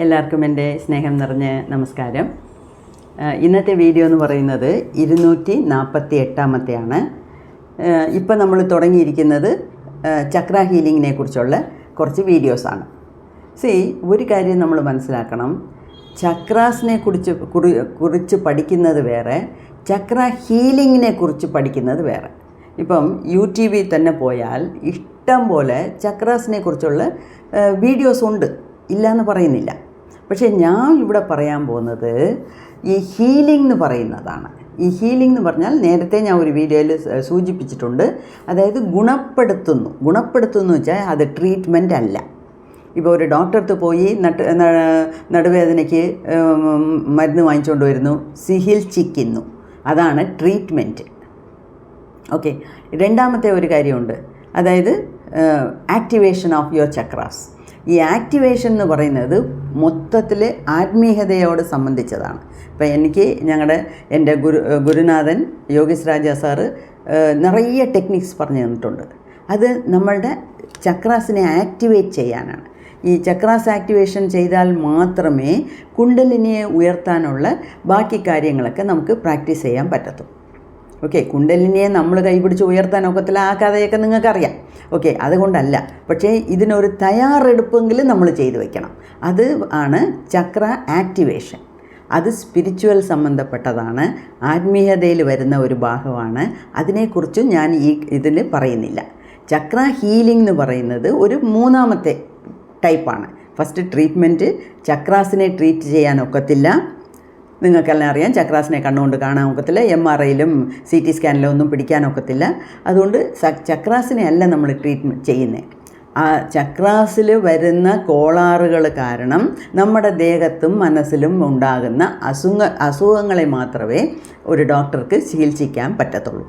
എല്ലാവർക്കും എന്റെ സ്നേഹം നിറഞ്ഞ നമസ്കാരം. ഇന്നത്തെ വീഡിയോ എന്ന് പറയുന്നത് ഇരുന്നൂറ്റി നാൽപ്പത്തി എട്ടാമത്തെയാണ് ഇപ്പം നമ്മൾ തുടങ്ങിയിരിക്കുന്നത് ചക്ര ഹീലിങ്ങിനെ കുറിച്ചുള്ള കുറച്ച് വീഡിയോസാണ് സി ഒരു കാര്യം നമ്മൾ മനസ്സിലാക്കണം. ചക്രാസിനെ കുറിച്ച് കുറി- കുറിച്ച് പഠിക്കുന്നത് വേറെ ചക്ര ഹീലിങ്ങിനെ കുറിച്ച് പഠിക്കുന്നത് വേറെ. ഇപ്പം യൂട്യൂബിൽ തന്നെ പോയാൽ ഇഷ്ടം പോലെ ചക്രാസിനെ കുറിച്ചുള്ള വീഡിയോസ് ഉണ്ട്. ഇല്ല എന്ന് പറയുന്നില്ല. പക്ഷേ ഞാൻ ഇവിടെ പറയാൻ പോകുന്നത് ഈ ഹീലിംഗ് എന്ന് പറയുന്നതാണ്. ഈ ഹീലിംഗ് എന്ന് പറഞ്ഞാൽ നേരത്തെ ഞാൻ ഒരു വീഡിയോയിൽ സൂചിപ്പിച്ചിട്ടുണ്ട്. അതായത് ഗുണപ്പെടുത്തുന്നു. ഗുണപ്പെടുത്തുന്നു വെച്ചാൽ അത് ട്രീറ്റ്മെന്റ് അല്ല. ഇപ്പോൾ ഒരു ഡോക്ടർക്ക് പോയി നട്ട് നടുവേദനയ്ക്ക് മരുന്ന് വാങ്ങിച്ചുകൊണ്ട് വരുന്നു ചിക്കുന്നു അതാണ് ട്രീറ്റ്മെന്റ് ഓക്കെ രണ്ടാമത്തെ ഒരു കാര്യമുണ്ട്. അതായത് ആക്ടിവേഷൻ ഓഫ് യുവർ ചക്രാസ് ഈ ആക്ടിവേഷൻ എന്ന് പറയുന്നത് മൊത്തത്തിൽ ആത്മീയതയോട് സംബന്ധിച്ചതാണ്. ഇപ്പം എനിക്ക് ഞങ്ങളുടെ എന്റെ ഗുരു ഗുരുനാഥൻ യോഗീസ് രാജ സാറ് നിറയെ ടെക്നിക്സ് പറഞ്ഞു തന്നിട്ടുണ്ട്. അത് നമ്മളുടെ ചക്രാസിനെ ആക്ടിവേറ്റ് ചെയ്യാനാണ്. ഈ ചക്രാസ് ആക്ടിവേഷൻ ചെയ്താൽ മാത്രമേ കുണ്ടലിനിയെ ഉയർത്താനുള്ള ബാക്കി കാര്യങ്ങളൊക്കെ നമുക്ക് പ്രാക്ടീസ് ചെയ്യാൻ പറ്റത്തുള്ളൂ. ഓക്കെ കുണ്ടലിനിയെ നമ്മൾ കൈപിടിച്ച് ഉയർത്താൻ ഒക്കത്തില്ല ആ കഥയൊക്കെ നിങ്ങൾക്കറിയാം. ഓക്കെ അതുകൊണ്ടല്ല. പക്ഷേ ഇതിനൊരു തയ്യാറെടുപ്പെങ്കിലും നമ്മൾ ചെയ്തു വെക്കണം. അത് ആണ് ചക്ര ആക്ടിവേഷൻ. അത് സ്പിരിച്വൽ സംബന്ധപ്പെട്ടതാണ്. ആത്മീയതയിൽ വരുന്ന ഒരു ഭാഗമാണ്. അതിനെക്കുറിച്ച് ഞാൻ ഈ ഇതിൽ പറയുന്നില്ല. ചക്ര ഹീലിംഗ് എന്ന് പറയുന്നത് ഒരു മൂന്നാമത്തെ ടൈപ്പാണ് ഫസ്റ്റ് ട്രീറ്റ്മെന്റ് ചക്രാസിനെ ട്രീറ്റ് ചെയ്യാൻ ഒക്കത്തില്ല. നിങ്ങൾക്കെല്ലാം അറിയാം ചക്രാസിനെ കണ്ണുകൊണ്ട് കാണാൻ ഒക്കത്തില്ല. എം ആർ ഐയിലും സി ടി സ്കാനിലും ഒന്നും പിടിക്കാനൊക്കത്തില്ല അതുകൊണ്ട് ചക്രാസിനെ അല്ല നമ്മൾ ട്രീറ്റ്മെന്റ് ചെയ്യുന്നത് ആ ചക്രാസിൽ വരുന്ന കോളാറുകൾ കാരണം നമ്മുടെ ദേഹത്തും മനസ്സിലും ഉണ്ടാകുന്ന അസുഖ അസുഖങ്ങളെ മാത്രമേ ഒരു ഡോക്ടർക്ക് ചികിത്സിക്കാൻ പറ്റത്തുള്ളൂ.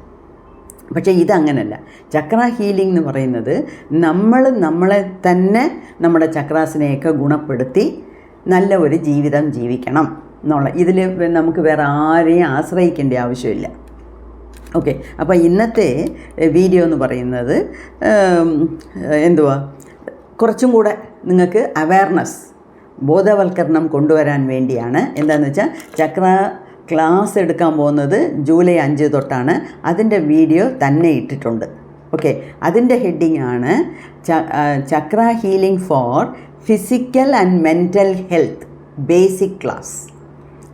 പക്ഷേ ഇതങ്ങനല്ല. ചക്ര ഹീലിംഗ് എന്ന് പറയുന്നത് നമ്മൾ നമ്മളെ തന്നെ നമ്മുടെ ചക്രാസിനെയൊക്കെ ഗുണപ്പെടുത്തി നല്ല ഒരു ജീവിതം ജീവിക്കണം. എന്നുള്ള ഇതിൽ നമുക്ക് വേറെ ആരെയും ആശ്രയിക്കേണ്ട ആവശ്യമില്ല. ഓക്കെ. അപ്പോൾ ഇന്നത്തെ വീഡിയോ എന്ന് പറയുന്നത് എന്തുവാ? കുറച്ചും കൂടെ നിങ്ങൾക്ക് അവയർനെസ് ബോധവൽക്കരണം കൊണ്ടുവരാൻ വേണ്ടിയാണ്. എന്താണെന്ന് വെച്ചാൽ ചക്ര ക്ലാസ് എടുക്കാൻ പോകുന്നത് ജൂലൈ അഞ്ച് തൊട്ടാണ്. അതിന്റെ വീഡിയോ തന്നെ ഇട്ടിട്ടുണ്ട്. ഓക്കെ. അതിന്റെ ഹെഡിങ് ആണ് chakra healing for physical and mental health basic class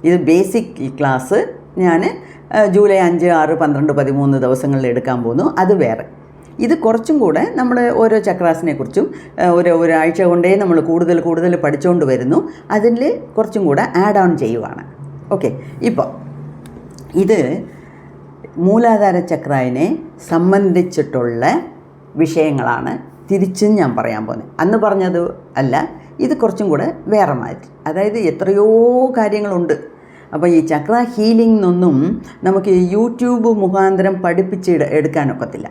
ഇത് ബേസിക് ക്ലാസ് ഞാൻ ജൂലൈ അഞ്ച് ആറ് പന്ത്രണ്ട് പതിമൂന്ന് ദിവസങ്ങളിൽ എടുക്കാൻ പോകുന്നു. അത് വേറെ. ഇത് കുറച്ചും കൂടെ നമ്മൾ ഓരോ ചക്രാസിനെ കുറിച്ചും ഓരോ ഒരാഴ്ച കൊണ്ടേ നമ്മൾ കൂടുതൽ കൂടുതൽ പഠിച്ചുകൊണ്ട് വരുന്നു. അതിൽ കുറച്ചും കൂടെ ആഡ് ഓൺ ചെയ്യുവാണ്. ഓക്കെ ഇപ്പോൾ ഇത് മൂലാധാര ചക്രായനെ സംബന്ധിച്ചിട്ടുള്ള വിഷയങ്ങളാണ് തിരിച്ചും ഞാൻ പറയാൻ പോകുന്നത്. അന്ന് പറഞ്ഞത് അല്ല ഇത് കുറച്ചും കൂടെ വേറെ മാറ്റി. അതായത് എത്രയോ കാര്യങ്ങളുണ്ട്. അപ്പോൾ ഈ ചക്ര ഹീലിംഗ് എന്നൊന്നും നമുക്ക് യൂട്യൂബ് മുഖാന്തരം പഠിപ്പിച്ച് എടുക്കാനൊക്കത്തില്ല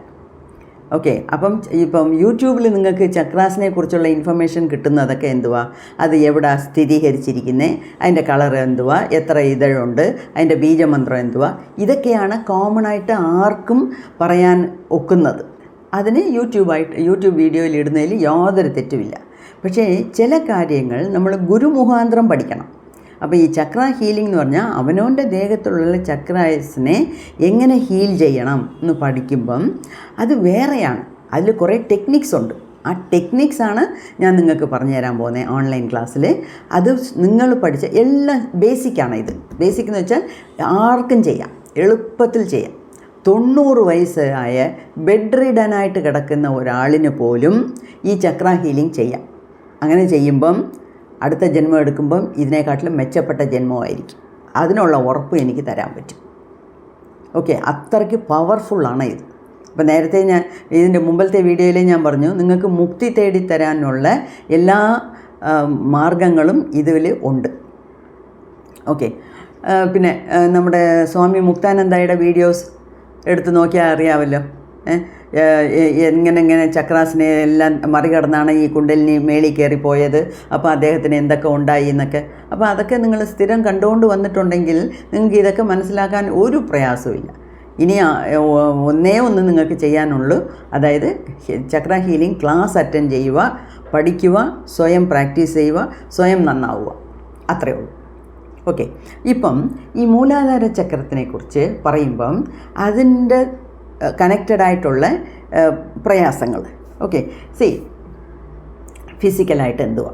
ഓക്കെ അപ്പം ഇപ്പം യൂട്യൂബിൽ നിങ്ങൾക്ക് ചക്രാസിനെ കുറിച്ചുള്ള ഇൻഫർമേഷൻ കിട്ടുന്നതൊക്കെ എന്തുവാ? അത് എവിടെ സ്ഥിരീകരിച്ചിരിക്കുന്നത് അതിന്റെ കളർ എന്തുവാ? എത്ര ഇതഴുണ്ട്? അതിന്റെ ബീജമന്ത്രം എന്തുവാ? ഇതൊക്കെയാണ് കോമൺ ആയിട്ട് ആർക്കും പറയാൻ ഒക്കുന്നത്. അതിന് യൂട്യൂബായിട്ട് യൂട്യൂബ് വീഡിയോയിൽ ഇടുന്നതിൽ യാതൊരു തെറ്റുമില്ല. പക്ഷേ ചില കാര്യങ്ങൾ നമ്മൾ ഗുരുമുഖാന്തരം പഠിക്കണം. അപ്പോൾ ഈ ചക്ര ഹീലിംഗ് എന്ന് പറഞ്ഞാൽ അവനവന്റെ ദേഹത്തുള്ള ചക്രസിനെ എങ്ങനെ ഹീൽ ചെയ്യണം എന്ന് പഠിക്കുമ്പം അത് വേറെയാണ്. അതിൽ കുറേ ടെക്നിക്സ് ഉണ്ട്. ആ ടെക്നിക്സാണ് ഞാൻ നിങ്ങൾക്ക് പറഞ്ഞു തരാൻ പോകുന്നത് ഓൺലൈൻ ക്ലാസ്സിൽ. അത് നിങ്ങൾ പഠിച്ച എല്ലാം ബേസിക്കാണ് ഇത്. ബേസിക് എന്ന് വെച്ചാൽ ആർക്കും ചെയ്യാം. എളുപ്പത്തിൽ ചെയ്യാം. തൊണ്ണൂറ് വയസ്സായ ബെഡ് റിഡനായിട്ട് കിടക്കുന്ന ഒരാളിന് പോലും ഈ ചക്ര ഹീലിംഗ് ചെയ്യാം. അങ്ങനെ ചെയ്യുമ്പം അടുത്ത ജന്മം എടുക്കുമ്പം ഇതിനെക്കാട്ടിലും മെച്ചപ്പെട്ട ജന്മമായിരിക്കും. അതിനുള്ള ഉറപ്പ് എനിക്ക് തരാൻ പറ്റും. ഓക്കെ അത്രയ്ക്ക് പവർഫുള്ളാണ് ഇത്. അപ്പോൾ നേരത്തെ ഞാൻ ഇതിന്റെ മുമ്പത്തെ വീഡിയോയിലേ ഞാൻ പറഞ്ഞു നിങ്ങൾക്ക് മുക്തി തേടി തരാനുള്ള എല്ലാ മാർഗങ്ങളും ഇതിൽ ഉണ്ട്. ഓക്കെ പിന്നെ നമ്മുടെ സ്വാമി മുക്താനന്ദയുടെ വീഡിയോസ് എടുത്ത് നോക്കിയാൽ അറിയാമല്ലോ. എങ്ങനെ എങ്ങനെ ചക്രാസിനെ എല്ലാം മറികടന്നാണ് ഈ കുണ്ടലിനി മേളിൽ കയറിപ്പോയത് അപ്പോൾ അദ്ദേഹത്തിന് എന്തൊക്കെ ഉണ്ടായി എന്നൊക്കെ. അപ്പോൾ അതൊക്കെ നിങ്ങൾ സ്ഥിരം കണ്ടുകൊണ്ട് വന്നിട്ടുണ്ടെങ്കിൽ നിങ്ങൾക്ക് ഇതൊക്കെ മനസ്സിലാക്കാൻ ഒരു പ്രയാസവും ഇനി ഒന്നേ ഒന്ന് നിങ്ങൾക്ക് ചെയ്യാനുള്ളൂ. അതായത് ചക്ര ഹീലിംഗ് ക്ലാസ് അറ്റൻഡ് ചെയ്യുക പഠിക്കുക സ്വയം പ്രാക്ടീസ് ചെയ്യുക സ്വയം നന്നാവുക. അത്രയേ ഉള്ളൂ. ഓക്കെ. ഇപ്പം ഈ മൂലാധാര ചക്രത്തിനെ കുറിച്ച് പറയുമ്പം അതിന്റെ കണക്റ്റഡ് ആയിട്ടുള്ള പ്രയാസങ്ങൾ. ഓക്കെ. സി ഫിസിക്കലായിട്ട് എന്തുവാ?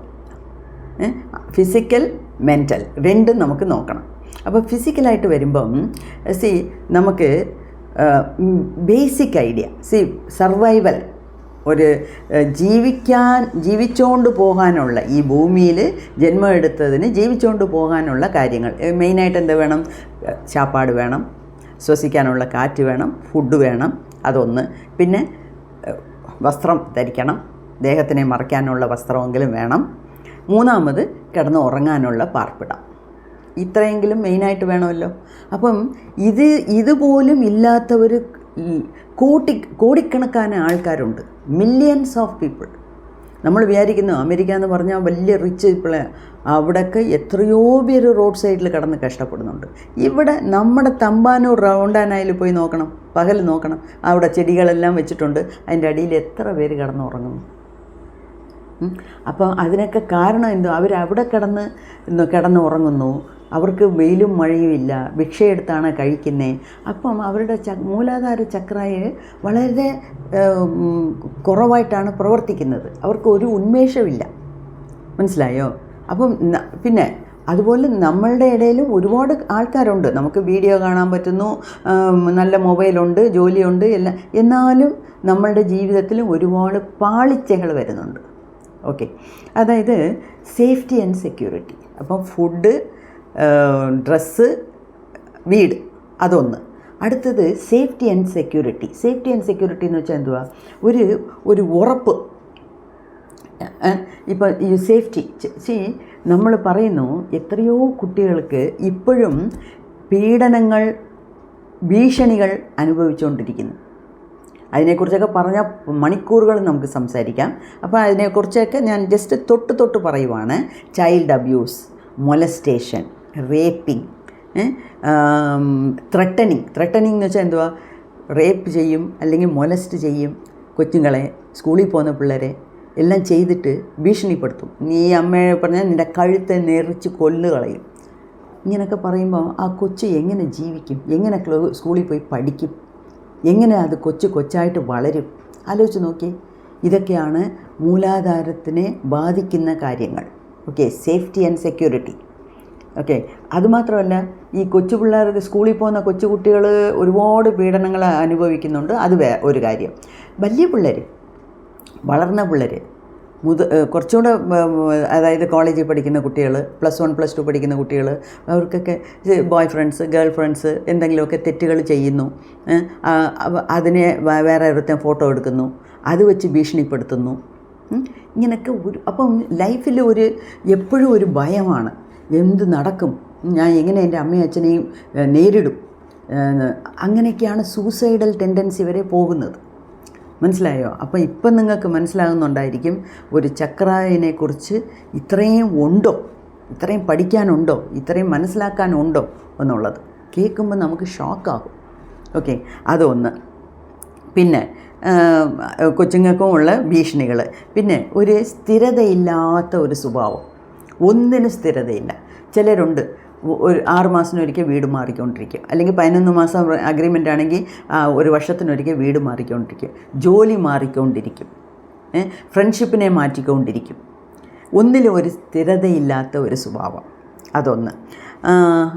ഫിസിക്കൽ മെന്റൽ രണ്ടും നമുക്ക് നോക്കണം. അപ്പോൾ ഫിസിക്കലായിട്ട് വരുമ്പം സി നമുക്ക് ബേസിക് ഐഡിയ സി സർവൈവൽ ഒരു ജീവിക്കാൻ ജീവിച്ചുകൊണ്ട് പോകാനുള്ള ഈ ഭൂമിയിൽ ജന്മം എടുത്തതിന് ജീവിച്ചുകൊണ്ട് പോകാനുള്ള കാര്യങ്ങൾ. മെയിനായിട്ട് എന്ത് വേണം? ചാപ്പാട് വേണം. ശ്വസിക്കാനുള്ള കാറ്റ് വേണം ഫുഡ് വേണം അതൊന്ന്. പിന്നെ വസ്ത്രം ധരിക്കണം ദേഹത്തിനെ മറയ്ക്കാനുള്ള വസ്ത്രമെങ്കിലും വേണം. മൂന്നാമത് കിടന്ന് ഉറങ്ങാനുള്ള പാർപ്പിടം. ഇത്രയെങ്കിലും മെയിനായിട്ട് വേണമല്ലോ. അപ്പം ഇത് ഇതുപോലും ഇല്ലാത്തവർ കോടി കോടിക്കണക്കാന ആൾക്കാരുണ്ട്. മില്യൺസ് ഓഫ് പീപ്പിൾ നമ്മൾ വിചാരിക്കുന്നു അമേരിക്ക എന്ന് പറഞ്ഞാൽ വലിയ റിച്ച് ഇപ്പോൾ അവിടെയൊക്കെ എത്രയോ പേര് റോഡ് സൈഡിൽ കിടന്ന് കഷ്ടപ്പെടുന്നുണ്ട്. ഇവിടെ നമ്മുടെ തമ്പാനൂർ റൗണ്ടാനായിൽ പോയി നോക്കണം പകൽ നോക്കണം. അവിടെ ചെടികളെല്ലാം വെച്ചിട്ടുണ്ട്. അതിന്റെ അടിയിൽ എത്ര പേര് കിടന്നുറങ്ങുന്നു. അപ്പോൾ അതിനൊക്കെ കാരണം എന്തോ? അവർ അവിടെ കിടന്ന് കിടന്നുറങ്ങുന്നു. അവർക്ക് വെയിലും മഴയുമില്ല ഭിക്ഷയെടുത്താണ് കഴിക്കുന്നത് അപ്പം അവരുടെ ച മൂലാധാര ചക്രയെ വളരെ കുറവായിട്ടാണ് പ്രവർത്തിക്കുന്നത്. അവർക്ക് ഒരു ഉന്മേഷമില്ല മനസ്സിലായോ? അപ്പം പിന്നെ അതുപോലെ നമ്മളുടെ ഇടയിലും ഒരുപാട് ആൾക്കാരുണ്ട്. നമുക്ക് വീഡിയോ കാണാൻ പറ്റുന്നു നല്ല മൊബൈലുണ്ട് ജോലിയുണ്ട് എല്ലാം എന്നാലും നമ്മളുടെ ജീവിതത്തിലും ഒരുപാട് പാളിച്ചകൾ വരുന്നുണ്ട്. ഓക്കെ. അതായത് സേഫ്റ്റി ആൻഡ് സെക്യൂരിറ്റി. അപ്പം ഫുഡ് ഡ്രസ്സ് വീട് അതൊന്ന്. അടുത്തത് safety and security. Safety and security എന്ന് വെച്ചാൽ എന്തുവാ? ഒരു ഒരു ഉറപ്പ്. ഇപ്പോൾ ഈ സേഫ്റ്റി സി നമ്മൾ പറയുന്നു എത്രയോ കുട്ടികൾക്ക് ഇപ്പോഴും പീഡനങ്ങൾ ഭീഷണികൾ അനുഭവിച്ചുകൊണ്ടിരിക്കുന്നു. അതിനെക്കുറിച്ചൊക്കെ പറഞ്ഞാൽ മണിക്കൂറുകൾ നമുക്ക് സംസാരിക്കാം. അപ്പോൾ അതിനെക്കുറിച്ചൊക്കെ ഞാൻ ജസ്റ്റ് തൊട്ട് തൊട്ട് പറയുവാണ്. Child abuse molestation raping threatening threatening എന്ന് വെച്ചാൽ എന്തുവാ? റേപ്പ് ചെയ്യും അല്ലെങ്കിൽ മൊലസ്റ്റ് ചെയ്യും കൊച്ചുങ്ങളെ സ്കൂളിൽ പോകുന്ന പിള്ളേരെ എല്ലാം ചെയ്തിട്ട് ഭീഷണിപ്പെടുത്തും. നീ അമ്മയെ പറഞ്ഞാൽ നിന്റെ കഴുത്തെ നെറിച്ച് കൊല്ലുകളയും ഇങ്ങനെയൊക്കെ പറയുമ്പോൾ ആ കൊച്ച് എങ്ങനെ ജീവിക്കും? എങ്ങനെ സ്കൂളിൽ പോയി പഠിക്കും? എങ്ങനെ അത് കൊച്ചു കൊച്ചായിട്ട് വളരും? ആലോചിച്ച് നോക്കി ഇതൊക്കെയാണ് മൂലാധാരത്തിനെ ബാധിക്കുന്ന കാര്യങ്ങൾ. Okay safety and security okay. അതുമാത്രമല്ല ഈ കൊച്ചു പിള്ളേർക്ക് സ്കൂളിൽ പോകുന്ന കൊച്ചു കുട്ടികൾ ഒരുപാട് പീഡനങ്ങൾ അനുഭവിക്കുന്നുണ്ട്. അത് വേ ഒരു കാര്യം. വലിയ പിള്ളേർ വളർന്ന പിള്ളേർ മുത കുറച്ചുകൂടെ അതായത് കോളേജിൽ പഠിക്കുന്ന കുട്ടികൾ പ്ലസ് വൺ പ്ലസ് ടു പഠിക്കുന്ന കുട്ടികൾ അവർക്കൊക്കെ ബോയ് ഫ്രണ്ട്സ് ഗേൾ ഫ്രണ്ട്സ് എന്തെങ്കിലുമൊക്കെ തെറ്റുകൾ ചെയ്യുന്നു. അതിനെ വേറെ ഒരുത്തൻ ഫോട്ടോ എടുക്കുന്നു. അത് വെച്ച് ഭീഷണിപ്പെടുത്തുന്നു. ഇങ്ങനെയൊക്കെ ഒരു അപ്പം ലൈഫിൽ ഒരു എപ്പോഴും ഒരു ഭയമാണ്. എന്ത് നടക്കും? ഞാൻ എങ്ങനെ എന്റെ അമ്മയും അച്ഛനെയും നേരിടും? അങ്ങനെയൊക്കെയാണ് സൂസൈഡൽ ടെൻഡൻസി വരെ പോകുന്നത്. മനസ്സിലായോ? അപ്പോൾ ഇപ്പം നിങ്ങൾക്ക് മനസ്സിലാകുന്നുണ്ടായിരിക്കും ഒരു ചക്രായനെ കുറിച്ച് ഇത്രയും ഉണ്ടോ? ഇത്രയും പഠിക്കാനുണ്ടോ? ഇത്രയും മനസ്സിലാക്കാനുണ്ടോ എന്നുള്ളത്. കേൾക്കുമ്പോൾ നമുക്ക് ഷോക്കാകും. ഓക്കെ അതൊന്ന്. പിന്നെ കൊച്ചുങ്ങൾക്കും ഉള്ള ഭീഷണികൾ പിന്നെ ഒരു സ്ഥിരതയില്ലാത്ത ഒരു സ്വഭാവം. ഒന്നിനും സ്ഥിരതയില്ല. ചിലരുണ്ട് ഒരു ആറ് മാസത്തിനൊരിക്കൽ വീട് മാറിക്കൊണ്ടിരിക്കും. അല്ലെങ്കിൽ പതിനൊന്ന് മാസം അഗ്രിമെന്റ് ആണെങ്കിൽ ഒരു വർഷത്തിനൊരിക്കൽ വീട് മാറിക്കൊണ്ടിരിക്കും. ജോലി മാറിക്കൊണ്ടിരിക്കും. ഫ്രണ്ട്ഷിപ്പിനെ മാറ്റിക്കൊണ്ടിരിക്കും. ഒന്നിലും ഒരു സ്ഥിരതയില്ലാത്ത ഒരു സ്വഭാവം. അതൊന്ന്.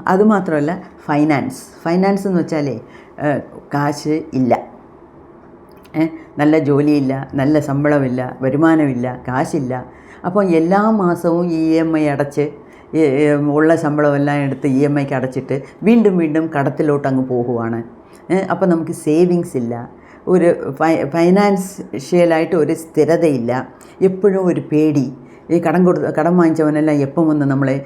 അതുമാത്രമല്ല ഫൈനാൻസ് ഫൈനാൻസ് എന്ന് വെച്ചാലേ കാശ് ഇല്ല. നല്ല ജോലിയില്ല നല്ല ശമ്പളമില്ല വരുമാനമില്ല കാശില്ല. അപ്പോൾ എല്ലാ മാസവും ഇ എം ഐ അടച്ച് ഉള്ള ശമ്പളമെല്ലാം എടുത്ത് ഇ എം ഐക്ക് അടച്ചിട്ട് വീണ്ടും വീണ്ടും കടത്തിലോട്ട് അങ്ങ് പോകുവാണ്. അപ്പോൾ നമുക്ക് സേവിങ്സ് ഇല്ല. ഒരു ഫൈ ഫൈനാൻഷ്യലായിട്ട് ഒരു സ്ഥിരതയില്ല. എപ്പോഴും ഒരു പേടി. ഈ കടം കൊടുത്ത് കടം വാങ്ങിച്ചവനെല്ലാം എപ്പം വന്ന് നമ്മളെ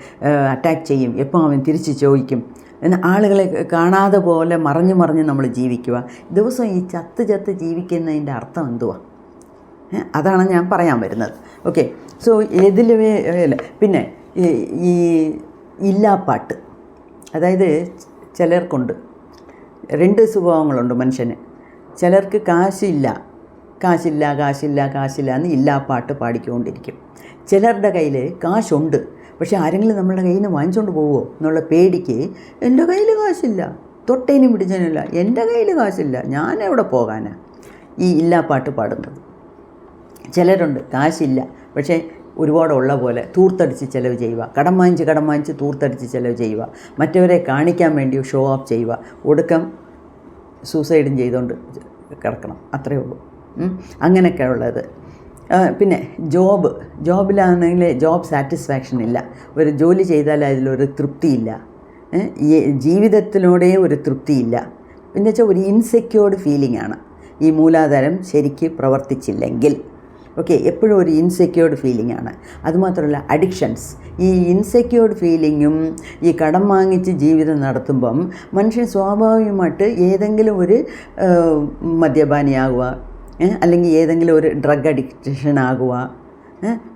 അറ്റാക്ക് ചെയ്യും? എപ്പം അവൻ തിരിച്ച് ചോദിക്കും? എന്നാൽ ആളുകളെ കാണാതെ പോലെ മറഞ്ഞു മറിഞ്ഞ് നമ്മൾ ജീവിക്കുക. ദിവസം ഈ ചത്ത് ചത്ത് ജീവിക്കുന്നതിന്റെ അർത്ഥം എന്തുവാ? അതാണ് ഞാൻ പറയാൻ വരുന്നത്. ഓക്കെ. സോ ഏതിലുമേ അല്ല പിന്നെ ഈ ഇല്ലാപ്പാട്ട്. അതായത് ചിലർക്കുണ്ട്. രണ്ട് സ്വഭാവങ്ങളുണ്ട് മനുഷ്യന്. ചിലർക്ക് കാശില്ല. കാശില്ല കാശില്ല കാശില്ല എന്ന് ഇല്ലാപ്പാട്ട് പാടിക്കൊണ്ടിരിക്കും. ചിലരുടെ കയ്യിൽ കാശുണ്ട്. പക്ഷേ ആരെങ്കിലും നമ്മളുടെ കയ്യിൽ നിന്ന് വാങ്ങിച്ചുകൊണ്ട് പോവുമോ എന്നുള്ള പേടിക്ക് എന്റെ കയ്യിൽ കാശില്ല. തൊട്ടേനും പിടിച്ചതിനില്ല എന്റെ കയ്യിൽ കാശില്ല. ഞാൻ എവിടെ പോകാനാ? ഈ ഇല്ലാ പാട്ട് പാടുന്നത്. ചിലരുണ്ട് കാശില്ല. പക്ഷേ ഒരുപാടുള്ള പോലെ തൂർത്തടിച്ച് ചിലവ് ചെയ്യുക. കടം വാങ്ങിച്ച് കടം വാങ്ങിച്ച് തൂർത്തടിച്ച് ചിലവ് ചെയ്യുക. മറ്റവരെ കാണിക്കാൻ വേണ്ടി ഷോ ഓഫ് ചെയ്യുക. ഒടുക്കം സൂസൈഡും ചെയ്തുകൊണ്ട് കിടക്കണം. അത്രയേ ഉള്ളൂ. അങ്ങനെയൊക്കെ ഉള്ളത്. പിന്നെ ജോബ് ജോബിലാണെങ്കിൽ ജോബ് സാറ്റിസ്ഫാക്ഷൻ ഇല്ല. ഒരു ജോലി ചെയ്താൽ അതിലൊരു തൃപ്തിയില്ല. ജീവിതത്തിലൂടെ ഒരു തൃപ്തിയില്ല. പിന്നെ വെച്ചാൽ ഒരു ഇൻസെക്യൂർഡ് ഫീലിംഗ് ആണ് ഈ മൂലാധാരം ശരിക്ക് പ്രവർത്തിച്ചില്ലെങ്കിൽ. ഓക്കെ എപ്പോഴും ഒരു ഇൻസെക്യൂർഡ് ഫീലിംഗ് ആണ് അതുമാത്രമല്ല അഡിക്ഷൻസ്. ഈ ഇൻസെക്യൂർഡ് ഫീലിങ്ങും ഈ കടം വാങ്ങിച്ച് ജീവിതം നടത്തുമ്പം മനുഷ്യൻ സ്വാഭാവികമായിട്ട് ഏതെങ്കിലും ഒരു മദ്യപാനിയാകുക അല്ലെങ്കിൽ ഏതെങ്കിലും ഒരു ഡ്രഗ് അഡിക്ഷൻ ആകുക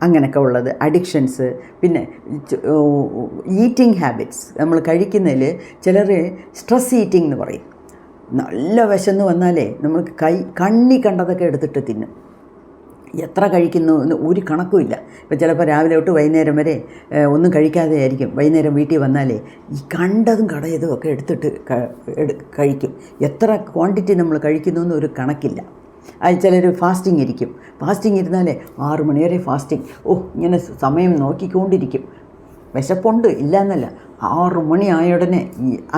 അങ്ങനെയൊക്കെ ഉള്ളത്. അഡിക്ഷൻസ് പിന്നെ ഈറ്റിംഗ് ഹാബിറ്റ്സ് നമ്മൾ കഴിക്കുന്നതിൽ ചിലർ സ്ട്രെസ് ഈറ്റിംഗ് എന്ന് പറയും. നല്ല വിശന്ന് വന്നാലേ നമ്മൾ കൈ കണ്ണി കണ്ടതൊക്കെ എടുത്തിട്ട് തിന്നും. എത്ര കഴിക്കുന്നു എന്ന് ഒരു കണക്കുമില്ല ഇപ്പോൾ ചിലപ്പോൾ രാവിലെ തൊട്ട് വൈകുന്നേരം വരെ ഒന്നും കഴിക്കാതെ ആയിരിക്കും. വൈകുന്നേരം വീട്ടിൽ വന്നാലേ ഈ കണ്ടതും കടയതും ഒക്കെ എടുത്തിട്ട് കഴിക്കും. എത്ര ക്വാണ്ടിറ്റി നമ്മൾ കഴിക്കുന്നു എന്ന് ഒരു കണക്കില്ല. അത് ചിലർ ഫാസ്റ്റിംഗ് ഇരിക്കും. ഫാസ്റ്റിംഗ് ഇരുന്നാലേ ആറ് മണിവരെ ഫാസ്റ്റിംഗ് ഓ ഇങ്ങനെ സമയം നോക്കിക്കൊണ്ടിരിക്കും. വിശപ്പുണ്ട് ഇല്ല എന്നല്ല ആറു മണി ആയ ഉടനെ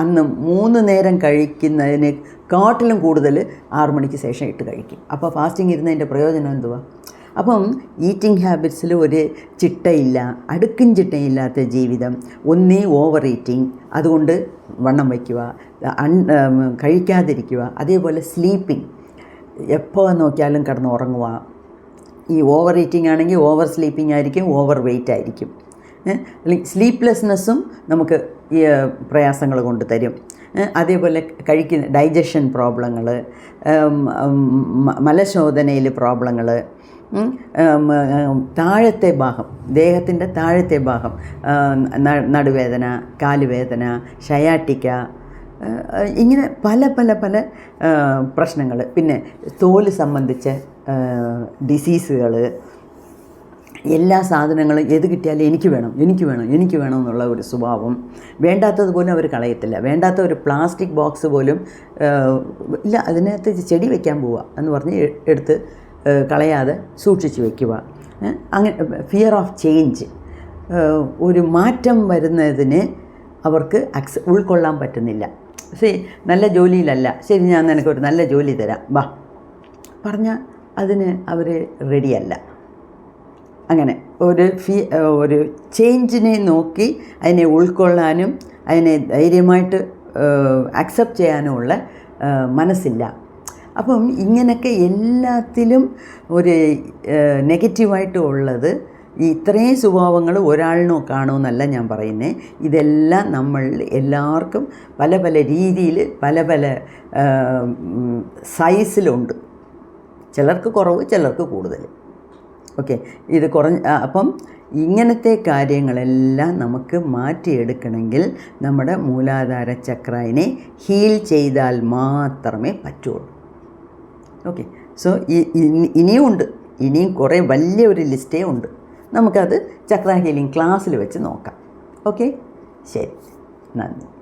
അന്ന് മൂന്ന് നേരം കഴിക്കുന്നതിന് കാട്ടിലും കൂടുതൽ ആറു മണിക്ക് ശേഷം ഇട്ട് കഴിക്കും. അപ്പോൾ ഫാസ്റ്റിംഗ് ഇരുന്നതിന്റെ പ്രയോജനം എന്തുവാ? അപ്പം ഈറ്റിംഗ് ഹാബിറ്റ്സിൽ ഒരു ചിട്ടയില്ല അടുക്കും ചിട്ടയില്ലാത്ത ജീവിതം ഒന്നേ ഓവർ ഈറ്റിംഗ് അതുകൊണ്ട് വണ്ണം വയ്ക്കുക കഴിക്കാതിരിക്കുക അതേപോലെ സ്ലീപ്പിംഗ് എപ്പോൾ നോക്കിയാലും കിടന്ന് ഉറങ്ങുക ഈ ഓവർ ഈറ്റിംഗ് ആണെങ്കിൽ ഓവർ സ്ലീപ്പിംഗ് ആയിരിക്കും ഓവർ വെയിറ്റ് ആയിരിക്കും? അല്ലെങ്കിൽ സ്ലീപ്ലെസ്നെസ്സും നമുക്ക് ഈ പ്രയാസങ്ങൾ കൊണ്ട് തരും? അതേപോലെ കഴിക്കുന്ന ഡൈജഷൻ പ്രോബ്ലങ്ങൾ മലശോധനയിൽ പ്രോബ്ലങ്ങൾ താഴത്തെ ഭാഗം ദേഹത്തിന്റെ താഴത്തെ ഭാഗം നടുവേദന കാലുവേദന ഷയാട്ടിക്ക ഇങ്ങനെ പല പല പല പ്രശ്നങ്ങൾ പിന്നെ തോൽ സംബന്ധിച്ച ഡിസീസുകൾ എല്ലാ സാധനങ്ങളും ഏത് കിട്ടിയാലും എനിക്ക് വേണം എനിക്ക് വേണം എനിക്ക് വേണം എന്നുള്ള ഒരു സ്വഭാവം. വേണ്ടാത്തത് പോലും അവർ കളയത്തില്ല. വേണ്ടാത്ത ഒരു പ്ലാസ്റ്റിക് ബോക്സ് പോലും ഇല്ല അതിനകത്ത് ചെടി വയ്ക്കാൻ പോവുക എന്ന് പറഞ്ഞ് എടുത്ത് കളയാതെ സൂക്ഷിച്ച് വയ്ക്കുക അങ്ങനെ ഫിയർ ഓഫ് ചേഞ്ച് ഒരു മാറ്റം വരുന്നതിന് അവർക്ക് അക്സ ഉൾക്കൊള്ളാൻ പറ്റുന്നില്ല. ശരി നല്ല ജോലിയിലല്ല. ശരി ഞാൻ നിനക്കൊരു നല്ല ജോലി തരാം. വാ. പറഞ്ഞാൽ അതിന് അവർ റെഡിയല്ല. അങ്ങനെ ഒരു ഫീ ഒരു ചേഞ്ചിനെ നോക്കി അതിനെ ഉൾക്കൊള്ളാനും അതിനെ ധൈര്യമായിട്ട് അക്സെപ്റ്റ് ചെയ്യാനുമുള്ള മനസ്സില്ല. അപ്പം ഇങ്ങനെയൊക്കെ എല്ലാത്തിലും ഒരു നെഗറ്റീവായിട്ട് ഉള്ളത് ഈ ഇത്രയും സ്വഭാവങ്ങൾ ഒരാളിനോ കാണുമെന്നല്ല ഞാൻ പറയുന്നത് ഇതെല്ലാം നമ്മൾ എല്ലാവർക്കും പല പല രീതിയിൽ പല പല സൈസിലുണ്ട്. ചിലർക്ക് കുറവ് ചിലർക്ക് കൂടുതൽ. ഓക്കെ. ഇത് കുറഞ്ഞ അപ്പം ഇങ്ങനത്തെ കാര്യങ്ങളെല്ലാം നമുക്ക് മാറ്റിയെടുക്കണമെങ്കിൽ നമ്മുടെ മൂലാധാര ചക്രനെ ഹീൽ ചെയ്താൽ മാത്രമേ പറ്റുള്ളൂ. ഓക്കെ. സോ ഇനിയും ഉണ്ട് ഇനിയും കുറേ വലിയ ഒരു ലിസ്റ്റേ ഉണ്ട്. നമുക്കത് ചക്ര ഹീലിംഗ് ക്ലാസ്സിൽ വെച്ച് നോക്കാം. ഓക്കെ? ശരി. നന്ദി.